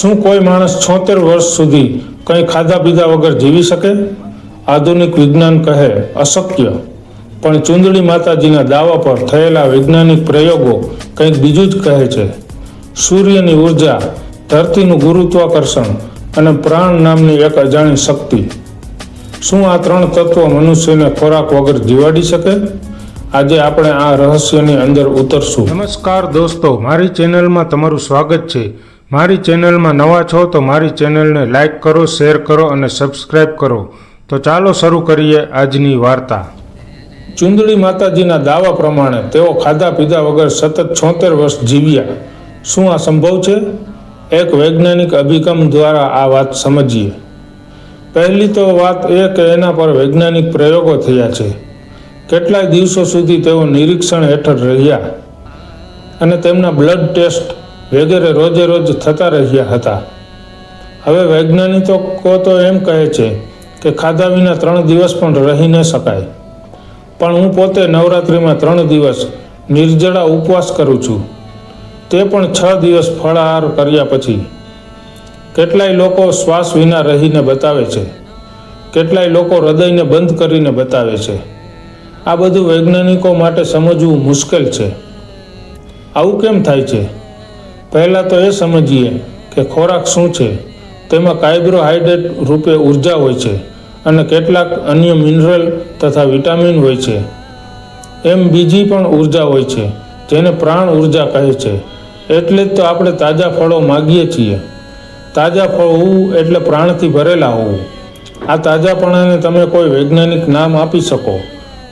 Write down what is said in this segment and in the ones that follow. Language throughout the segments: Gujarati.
શું કોઈ માણસ છોતેર વર્ષ સુધી કંઈ ખાધા પીધા વગર જીવી શકે? આધુનિક વિજ્ઞાન કહે, અશક્ય. પણ ચુંદડી માતાજીના દાવા પર થયેલા વૈજ્ઞાનિક પ્રયોગો કંઈક બીજું જ કહે છે. સૂર્યની ઊર્જા ધરતીનું ગુરુત્વાકર્ષણ અને પ્રાણ નામની એક અજાણી શક્તિ. શું આ ત્રણ તત્વો મનુષ્યને ખોરાક વગર જીવાડી શકે? આજે આપણે આ રહસ્યની અંદર ઉતરશું. નમસ્કાર દોસ્તો, મારી ચેનલમાં તમારું સ્વાગત છે. મારી ચેનલમાં નવા છો તો મારી ચેનલને લાઇક કરો, શેર કરો અને સબસ્ક્રાઇબ કરો. તો ચાલો શરૂ કરીએ આજની વાર્તા. ચુંદડી માતાજીના દાવા પ્રમાણે તેઓ ખાધા પીધા વગર સતત છોતેર વર્ષ જીવ્યા. શું આ સંભવ છે? એક વૈજ્ઞાનિક અભિગમ દ્વારા આ વાત સમજીએ. પહેલી તો વાત એ કે એના પર વૈજ્ઞાનિક પ્રયોગો થયા છે. કેટલાય દિવસો સુધી તેઓ નિરીક્ષણ હેઠળ રહ્યા અને તેમના બ્લડ ટેસ્ટ વગેરે રોજે રોજ થતા રહ્યા હતા. હવે વૈજ્ઞાનિકો તો એમ કહે છે કે ખાધા વિના ત્રણ દિવસ પણ રહી ન શકાય. પણ હું પોતે નવરાત્રિમાં ત્રણ દિવસ નિર્જળા ઉપવાસ કરું છું. તે પણ છ દિવસ ફળાહાર કર્યા પછી. કેટલાય લોકો શ્વાસ વિના રહીને બતાવે છે. કેટલાય લોકો હૃદયને બંધ કરીને બતાવે છે. આ બધું વૈજ્ઞાનિકો માટે સમજવું મુશ્કેલ છે. આવું કેમ થાય છે? પહેલાં તો એ સમજીએ કે ખોરાક શું છે? તેમાં કાર્બોહાઈડ્રેટ રૂપે ઊર્જા હોય છે અને કેટલાક અન્ય મિનરલ તથા વિટામિન હોય છે. એમ બીજી પણ ઊર્જા હોય છે, જેને પ્રાણ ઊર્જા કહે છે. એટલે જ તો આપણે તાજા ફળો માગીએ છીએ. તાજા ફળ હોવું એટલે પ્રાણથી ભરેલા હોવું. આ તાજાપણાને તમે કોઈ વૈજ્ઞાનિક નામ આપી શકો.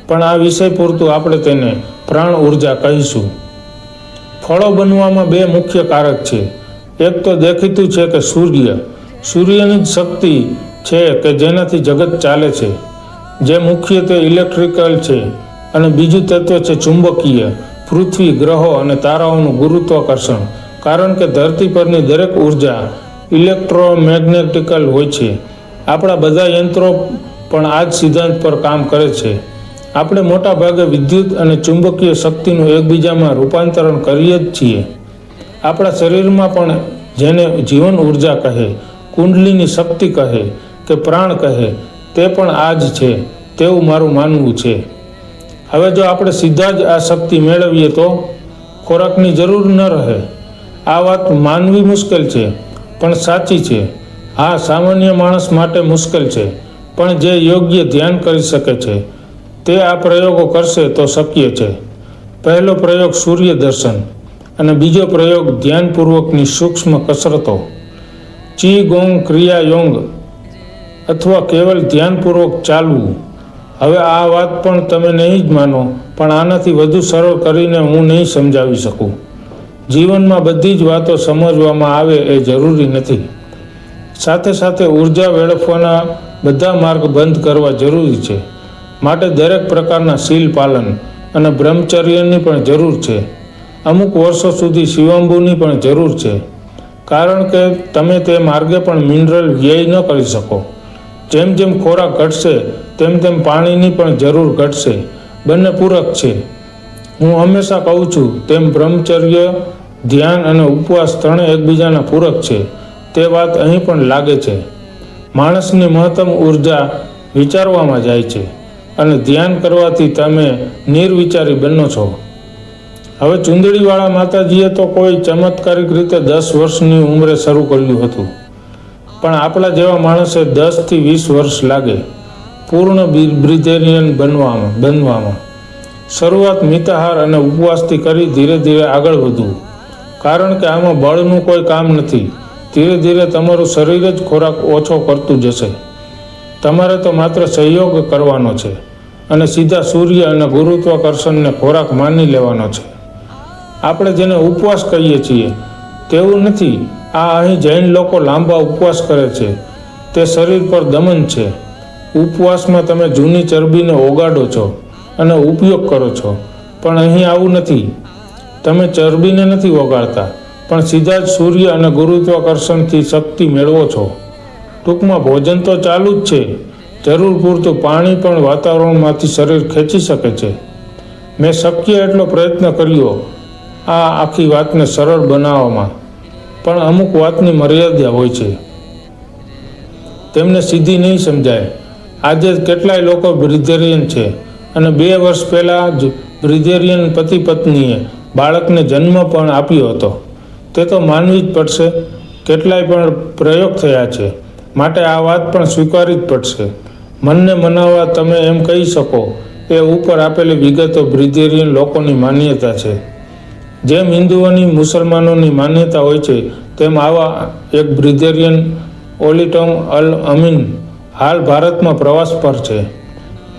પણ આ વિષય પૂરતું આપણે તેને પ્રાણ ઊર્જા કહીશું. ફળો બનવામાં બે મુખ્ય કારક છે. એક તો દેખીતું છે કે સૂર્ય. સૂર્યની જ શક્તિ છે કે જેનાથી જગત ચાલે છે. જે મુખ્યત્વે ઇલેક્ટ્રિકલ છે અને બીજું તત્વ છે ચુંબકીય, પૃથ્વી, ગ્રહો અને તારાઓનું ગુરુત્વાકર્ષણ. કારણ કે ધરતી પરની દરેક ઊર્જા ઇલેક્ટ્રોમેગ્નેટિકલ હોય છે. આપણા બધા યંત્રો પણ આ જ સિદ્ધાંત પર કામ કરે છે. આપણે મોટા ભાગે વિદ્યુત અને ચુંબકીય શક્તિનું એકબીજામાં રૂપાંતરણ કરીએ જ છીએ. આપણા શરીરમાં પણ જેને જીવન ઊર્જા કહે, કુંડલીની શક્તિ કહે કે પ્રાણ કહે, તે પણ આ જ છે, તેવું મારું માનવું છે. હવે જો આપણે સીધા જ આ શક્તિ મેળવીએ તો ખોરાકની જરૂર ન રહે. આ વાત માનવી મુશ્કેલ છે, પણ સાચી છે. હા, સામાન્ય માણસ માટે મુશ્કેલ છે, પણ જે યોગ્ય ધ્યાન કરી શકે છે. તે આ પ્રયોગો કરશે તો શક્ય છે. પહેલો પ્રયોગ સૂર્ય દર્શન અને બીજો પ્રયોગ ધ્યાનપૂર્વકની સૂક્ષ્મ કસરતો. ચી ગોંગ ક્રિયા યોંગ અથવા કેવલ ધ્યાનપૂર્વક ચાલવું. હવે આ વાત પણ તમે નહીં જ માનો, પણ આનાથી વધુ સરળ કરીને હું નહીં સમજાવી શકું. જીવનમાં બધી જ વાતો સમજવામાં આવે એ જરૂરી નથી. સાથે સાથે ઊર્જા વેડફવાના બધા માર્ગ બંધ કરવા જરૂરી છે. માટે દરેક પ્રકારના શીલ પાલન અને બ્રહ્મચર્યની પણ જરૂર છે. અમુક વર્ષો સુધી શિવંબુની પણ જરૂર છે. કારણ કે તમે તે માર્ગે પણ મિનરલ વ્યય ન કરી શકો. જેમ જેમ ખોરાક ઘટશે, તેમ તેમ પાણીની પણ જરૂર ઘટશે. બંને પૂરક છે. હું હંમેશા કહું છું, તેમ બ્રહ્મચર્ય, ધ્યાન અને ઉપવાસ ત્રણે એકબીજાના પૂરક છે. તે વાત અહીં પણ લાગે છે. માણસની મહત્તમ ઊર્જા વિચારવામાં જાય છે. અને ધ્યાન કરવાથી તમે નિર્વિચારી બનો છો. હવે ચુંદડીવાળા માતાજીએ તો કોઈ ચમત્કારિક રીતે દસ વર્ષની ઉંમરે શરૂ કર્યું હતું. પણ આપણા જેવા માણસે દસથી વીસ વર્ષ લાગે. પૂર્ણ બ્રિટેનિયન બનવામાં બનવામાં. શરૂઆત મિતાહાર અને ઉપવાસથી કરી ધીરે ધીરે આગળ વધવું. કારણ કે આમાં બળનું કોઈ કામ નથી. ધીરે ધીરે તમારું શરીર જ ખોરાક ઓછો કરતું જશે. તમારે તો માત્ર સહયોગ કરવાનો છે અને સીધા સૂર્ય અને ગુરુત્વાકર્ષણને ખોરાક માની લેવાનો છે. આપણે જેને ઉપવાસ કહીએ છીએ, તેવું નથી. આ અહીં જૈન લોકો લાંબા ઉપવાસ કરે છે. તે શરીર પર દમન છે. ઉપવાસમાં તમે જૂની ચરબીને ઓગાડો છો અને ઉપયોગ કરો છો. પણ અહીં આવું નથી. તમે ચરબીને નથી ઓગાળતા, પણ સીધા જ સૂર્ય અને ગુરુત્વાકર્ષણથી શક્તિ મેળવો છો. ટૂંકમાં ભોજન તો ચાલુ જ છે. જરૂર પૂરતું પાણી પણ વાતાવરણમાંથી શરીર ખેંચી શકે છે. મેં શક્ય એટલો પ્રયત્ન કર્યો આ આખી વાતને સરળ બનાવવામાં. પણ અમુક વાતની મર્યાદા હોય છે. તેમને સીધી નહીં સમજાય. આજે કેટલાય લોકો બ્રિધેરિયન છે અને બે વર્ષ પહેલાં જ બ્રિધેરિયન પતિ પત્નીએ બાળકને જન્મ પણ આપ્યો હતો. તે તો માનવી જ પડશે. કેટલાય પણ પ્રયોગ થયા છે. માટે આ વાત પણ સ્વીકારવી જ પડશે. મનને મનાવવા તમે એમ કહી શકો, એ ઉપર આપેલી વિગતો બ્રિજેરિયન લોકોની માન્યતા છે. જેમ હિન્દુઓની મુસલમાનોની માન્યતા હોય છે, તેમ આવા એક બ્રિજેરિયન ઓલિટોમ અલ અમીન હાલ ભારતમાં પ્રવાસ પર છે.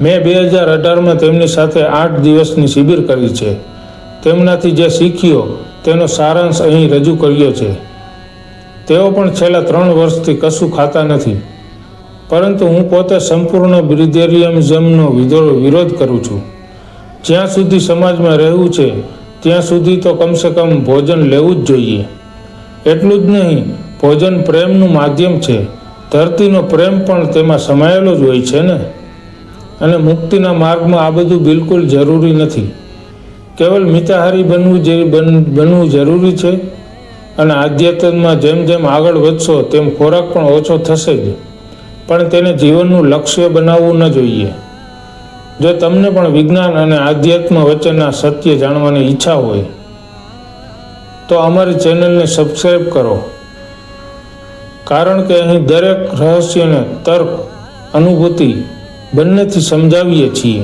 મેં બે હજાર અઢારમાં તેમની સાથે આઠ દિવસની શિબિર કરી છે. તેમનાથી જે શીખ્યો, તેનો સારાંશ અહીં રજૂ કર્યો છે. તેઓ પણ છેલ્લા ત્રણ વર્ષથી કશું ખાતા નથી. પરંતુ હું પોતે સંપૂર્ણ બ્રિદેરિયમઝમનો વિધો- વિરોધ કરું છું. જ્યાં સુધી સમાજમાં રહેવું છે, ત્યાં સુધી તો કમસે કમ ભોજન લેવું જ જોઈએ. એટલું જ નહીં, ભોજન પ્રેમનું માધ્યમ છે. ધરતીનો પ્રેમ પણ તેમાં સમાયેલો જ હોય છે ને? અને મુક્તિના માર્ગમાં આ બધું બિલકુલ જરૂરી નથી. કેવલ મિતાહારી બનવું જે બન- બનવું જરૂરી છે? અને આધ્યાત્મમાં જેમ જેમ આગળ વધશો, તેમ ખોરાક પણ ઓછો થશે જ. પણ તેને જીવનનું લક્ષ્ય બનાવવું ન જોઈએ. જો તમને પણ વિજ્ઞાન અને આધ્યાત્મ વચ્ચેના સત્ય જાણવાની ઈચ્છા હોય, તો અમારી ચેનલને સબસ્ક્રાઈબ કરો. કારણ કે અહીં દરેક રહસ્યને તર્ક, અનુભૂતિ બંનેથી સમજાવીએ છીએ.